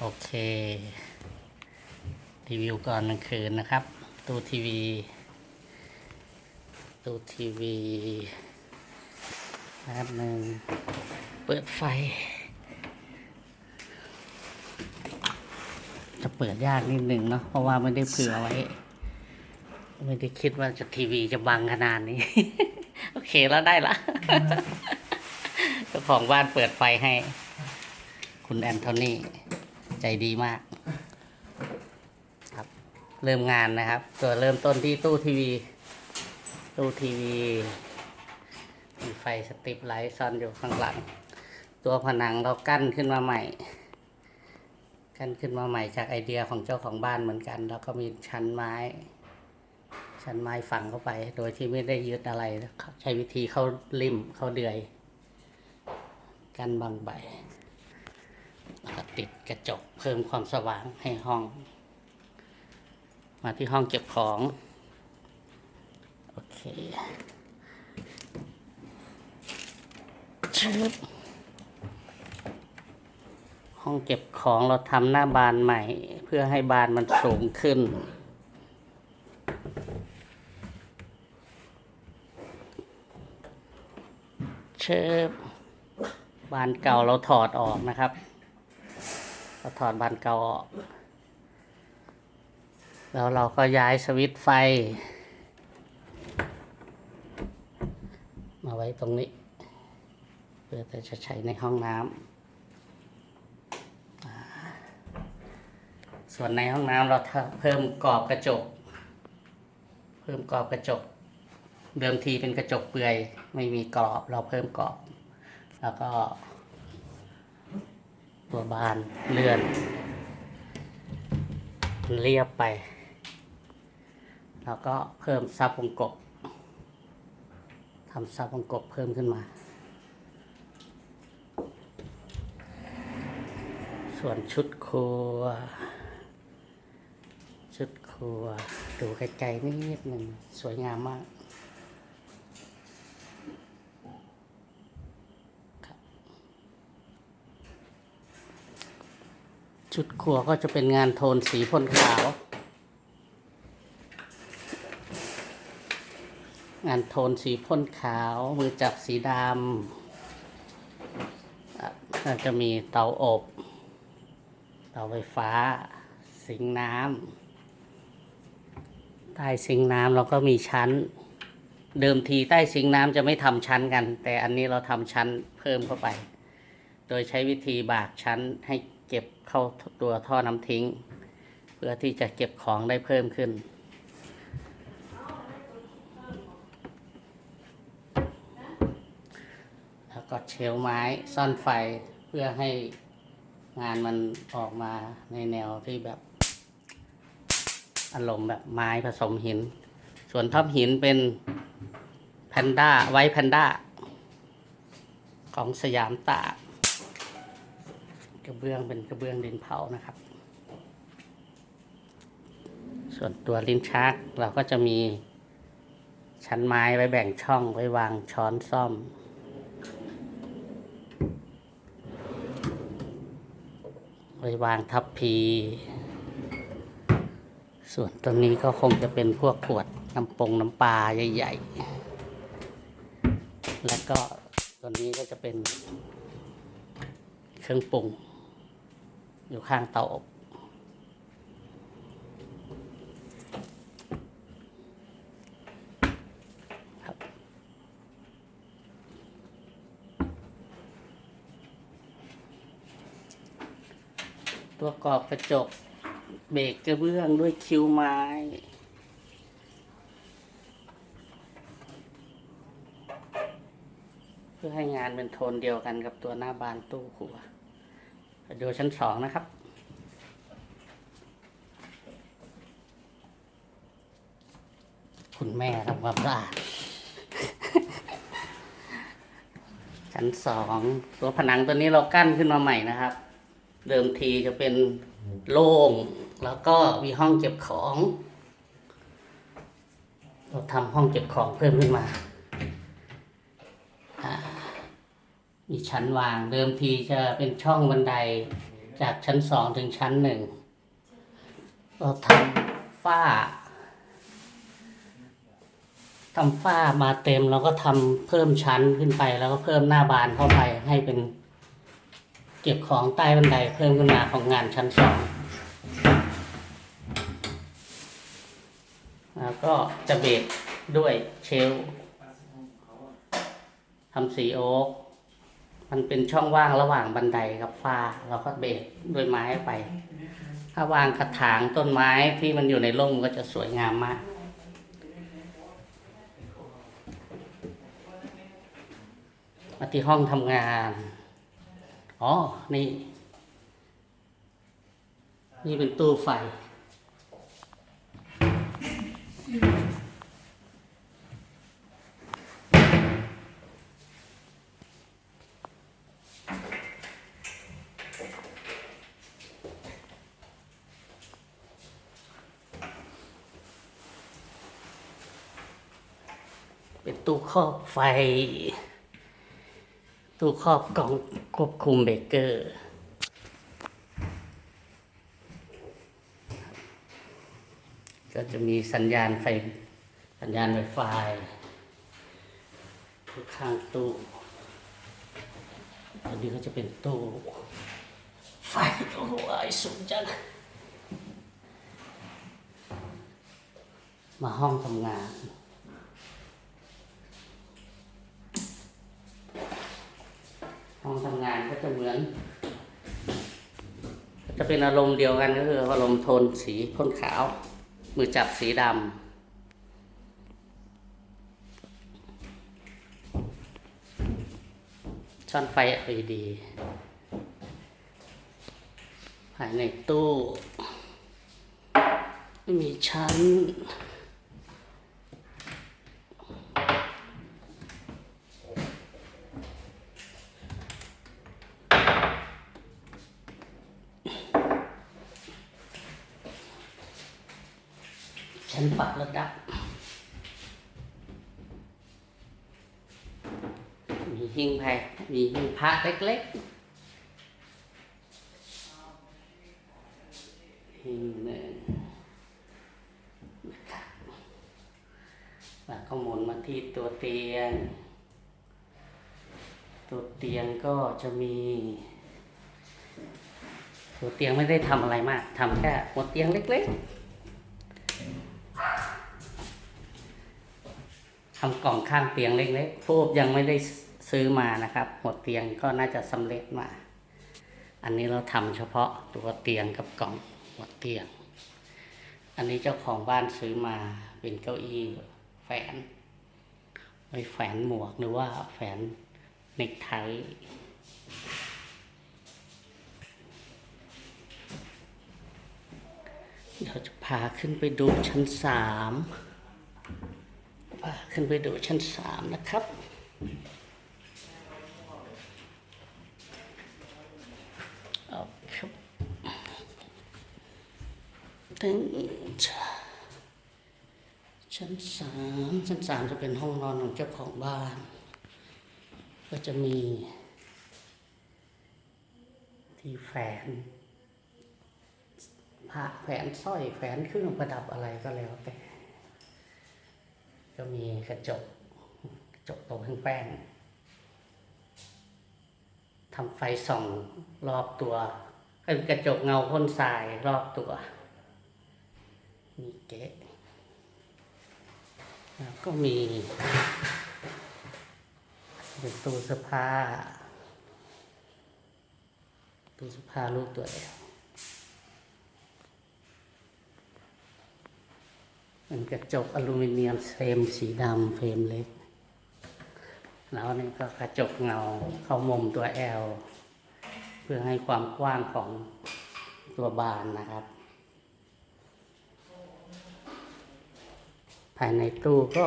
โอเค รีวิวก่อนกลางคืนนะครับ ตู้ทีวี ตู้ทีวีแป๊บหนึ่งเปิดไฟ จะเปิดยากนิดหนึ่งเนาะเพราะว่าไม่ได้เผื่อไว้ ไม่ได้คิดว่าจะทีวีจะบังขนาดนี้ โอเคแล้วได้ละเจ้าของบ้านเปิดไฟให้ คุณแอนโทนี ใจดีมากครับ เริ่มงานนะครับ ตัวเริ่มต้นที่ตู้ทีวี ตู้ทีวี มีไฟสติปไลท์ซ่อนอยู่ข้างหลัง ตัวผนังเรากั้นขึ้นมาใหม่ กั้นขึ้นมาใหม่จากไอเดียของเจ้าของบ้านเหมือนกัน แล้วก็มีชั้นไม้ ชั้นไม้ฝังเข้าไป โดยที่ไม่ได้ยึดอะไร ใช้วิธีเข้าริมเข้าเดือย กันบางใบ ติดกระจกเพิ่มความสว่างให้ห้อง มาที่ห้องเก็บของ โอเคชึบห้องเก็บของเราทำหน้าบานใหม่ เพื่อให้บานมันสูงขึ้น เชิบบานเก่าเราถอดออกนะครับ เราถอดบานเก่าออก แล้วเราก็ย้ายสวิตช์ไฟ มาไว้ตรงนี้ เพื่อจะใช้ในห้องน้ำส่วนในห้องน้ำเราเพิ่มกรอบกระจก เพิ่มกรอบกระจก เดิมทีเป็นกระจกเปลือย ไม่มีกรอบเราเพิ่มกรอบ แล้วก็ ตัวบานเลื่อน เรียบไป แล้วก็เพิ่มซับวงกบทำซับวงกบเพิ่มขึ้นมา ส่วนชุดครัว ชุดครัว ดูไกลๆนิดหนึ่งสวยงามมาก ชุดครัวก็จะเป็นงานโทนสีพ่นขาว งานโทนสีพ่นขาว มือจับสีดำอะก็จะมีเตาอบ เตาไฟฟ้า สิงน้ำใต้สิงน้ำเราก็มีชั้น เดิมทีใต้สิงน้ำจะไม่ทำชั้นกัน แต่อันนี้เราทำชั้นเพิ่มเข้าไป โดยใช้วิธีบากชั้นให้ เก็บเข้าตัวท่อน้ำทิ้ง เพื่อที่จะเก็บของได้เพิ่มขึ้น แล้วก็เชลไม้ซ่อนไฟเพื่อให้งานมันออกมาในแนวที่แบบ อารมณ์แบบไม้ผสมหิน ส่วนท็อปหินเป็นแพนด้าไว้แพนด้าของสยามตาก กระเบื้องเป็นกระเบื้องดินเผานะครับ ส่วนตัวลิ้นชักเราก็จะมีชั้นไม้ไว้แบ่งช่องไว้วางช้อนซ่อม ไว้วางทับพี ส่วนตัวนี้ก็คงจะเป็นพวกขวดน้ำปงน้ำปลาใหญ่ๆ แล้วก็ตัวนี้ก็จะเป็นเครื่องปรุง อยู่ข้างเตาอบตัวกรอบกระจก เบรกกระเบื้องด้วยคิ้วไม้เพื่อให้งานเป็นโทนเดียวกันกับตัวหน้าบานตู้ครัว ดูชั้นสองนะครับ คุณแม่ทำความสะอาดชั้นสองตัวผนังตัวนี้เรากั้นขึ้นมาใหม่นะครับ เดิมทีจะเป็นโล่งแล้วก็มีห้องเก็บของ เราทำห้องเก็บของเพิ่มขึ้นมาอ่า มีชั้นวาง เดิมทีจะเป็นช่องบันไดจากชั้นสองถึงชั้นหนึ่งเราทำฝ้าทำฝ้ามาเต็มเราก็ทำเพิ่มชั้นขึ้นไป แล้วก็เพิ่มหน้าบานเข้าไปให้เป็นเก็บของใต้บันไดเพิ่มขึ้นมาของงานชั้นสองแล้วก็จะเบรกด้วยเชลทำสีโอ๊ก มันเป็นช่องว่างระหว่างบันไดกับฝ้า เราก็เบรกด้วยไม้ไป ถ้าวางกระถางต้นไม้ที่มันอยู่ในร่มก็จะสวยงามมากมาที่ห้องทำงาน อ๋อ นี่ นี่เป็นตู้ไฟ เป็นตู้ครอบไฟ ตู้ครอบกล่องควบคุมเบรกเกอร์ก็จะมีสัญญาณไฟ สัญญาณไวไฟทุกข้างตู้อันนี้ก็จะเป็นตู้ไฟโอ้โหไอสูงจัง มาห้องทำงาน ห้องทำงานก็จะเหมือน จะเป็นอารมณ์เดียวกันก็คืออารมณ์โทนสีพ่นขาว มือจับสีดำช่อนไฟ LED ภายในตู้ มีชั้นชั้นปรับระดับ มี หิ้งไผ่มีหิ้งพระเล็กๆหิ้งหนึ่งนะครับแล้วก็หมุนมาที่ตัวเตียง ตัวเตียงก็จะมี ตัวเตียงไม่ได้ทำอะไรมากทำแค่หัวเตียงเล็ก ๆทำกล่องข้างเตียงเล็กๆฟูบยังไม่ได้ ซื้อมานะครับหัวเตียงก็น่าจะสำเร็จมา อันนี้เราทำเฉพาะตัวเตียงกับกล่องหัวเตียง อันนี้เจ้าของบ้านซื้อมาเป็นเก้าอี้แฝนไว้แฝนหมวกหรือว่าแฝนเนกไทเดี๋ยวจะพาขึ้นไปดูชั้นสามพาขึ้นไปดูชั้นสามนะครับ เอาครับถึง ชั้นสามชั้นสามจะเป็นห้องนอนของเจ้าของบ้าน ก็จะมี ที่แฝนพระแฝนสร้อยแฝนเครื่องประดับอะไรก็แล้วแต่ ก็มีกระจกกระจกตกแป้งทำไฟส่องรอบตัวเป็นกระจกเงาพ่นทรายรอบตัว มีเก๊ะแล้วก็มีเป็นตู้เสื้อผ้าตู้เสื้อผ้ารูปตัวเอวเป็นกระจกอลูมิเนียมเฟรมสีดำเฟรมเล็ก แล้วนี่ก็กระจกเงาเข้ามุมตัวแอลเพื่อให้ความกว้างของตัวบานนะครับ ภายในตู้ก็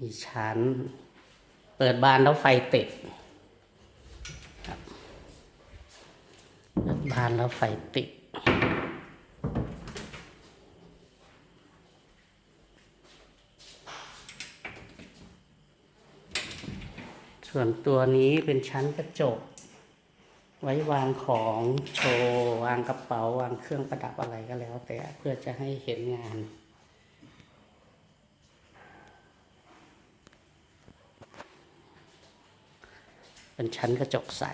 มีชั้น เปิดบานแล้วไฟติดเปิดบานแล้วไฟติดส่วนตัวนี้เป็นชั้นกระจก ไว้วางของโชว์วางกระเป๋าวางเครื่องประดับอะไรก็แล้ว แต่เพื่อจะให้เห็นงานเป็นชั้นกระจกใส